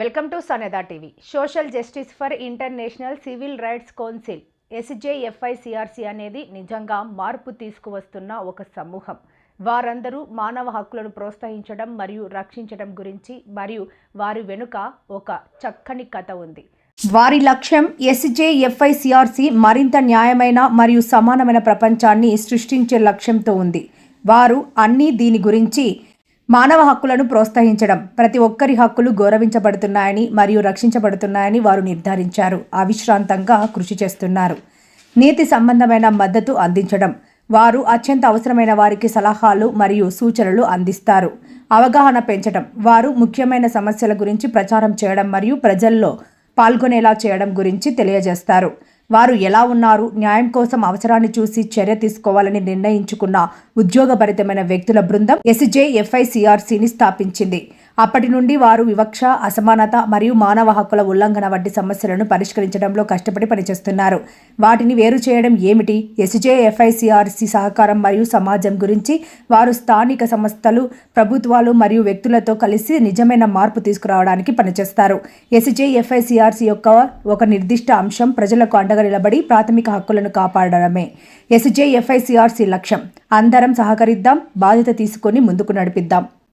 Welcome to సనేదా TV. Social justice for international civil rights council SJFICRC అనేది నిజంగా మార్పు తీసుకువస్తున్న ఒక సమూహం. వారందరూ మానవ హక్కులను ప్రోత్సహించడం మరియు రక్షించడం గురించి మరియు వారి వెనుక ఒక చక్కని కథ ఉంది. వారి లక్ష్యం ఎస్జేఎఫ్ఐసిఆర్సి మరింత న్యాయమైన మరియు సమానమైన ప్రపంచాన్ని సృష్టించే లక్ష్యంతో ఉంది. వారు అన్నీ దీని గురించి మానవ హక్కులను ప్రోత్సహించడం ప్రతి ఒక్కరి హక్కులు గౌరవించబడుతున్నాయని మరియు రక్షించబడుతున్నాయని వారు నిర్ధారించారు. అవిశ్రాంతంగా కృషి చేస్తున్నారు. నీతి సంబంధమైన మద్దతు అందించడం. వారు అత్యంత అవసరమైన వారికి సలహాలు మరియు సూచనలు అందిస్తారు. అవగాహన పెంచడం. వారు ముఖ్యమైన సమస్యల గురించి ప్రచారం చేయడం మరియు ప్రజల్లో పాల్గొనేలా చేయడం గురించి తెలియజేస్తారు. వారు ఎలా ఉన్నారు? న్యాయం కోసం అవసరాన్ని చూసి చర్య తీసుకోవాలని నిర్ణయించుకున్న ఉద్యోగభరితమైన వ్యక్తుల బృందం ఎస్జేఎఫ్ఐసిఆర్సిని స్థాపించింది. అప్పటి నుండి వారు వివక్ష అసమానత మరియు మానవ హక్కుల ఉల్లంఘన వంటి సమస్యలను పరిష్కరించడంలో కష్టపడి పనిచేస్తున్నారు. వాటిని వేరు చేయడం ఏమిటి? ఎస్జే ఎఫ్ఐసిఆర్సి సహకారం మరియు సమాజం గురించి వారు స్థానిక సంస్థలు ప్రభుత్వాలు మరియు వ్యక్తులతో కలిసి నిజమైన మార్పు తీసుకురావడానికి పనిచేస్తారు. ఎస్జే ఎఫ్ఐసిఆర్సి యొక్క ఒక నిర్దిష్ట అంశం ప్రజలకు అండగా నిలబడి ప్రాథమిక హక్కులను కాపాడడమే. ఎస్జే ఎఫ్ఐసిఆర్సి లక్ష్యం. అందరం సహకరిద్దాం బాధ్యత తీసుకొని ముందుకు నడిపిద్దాం.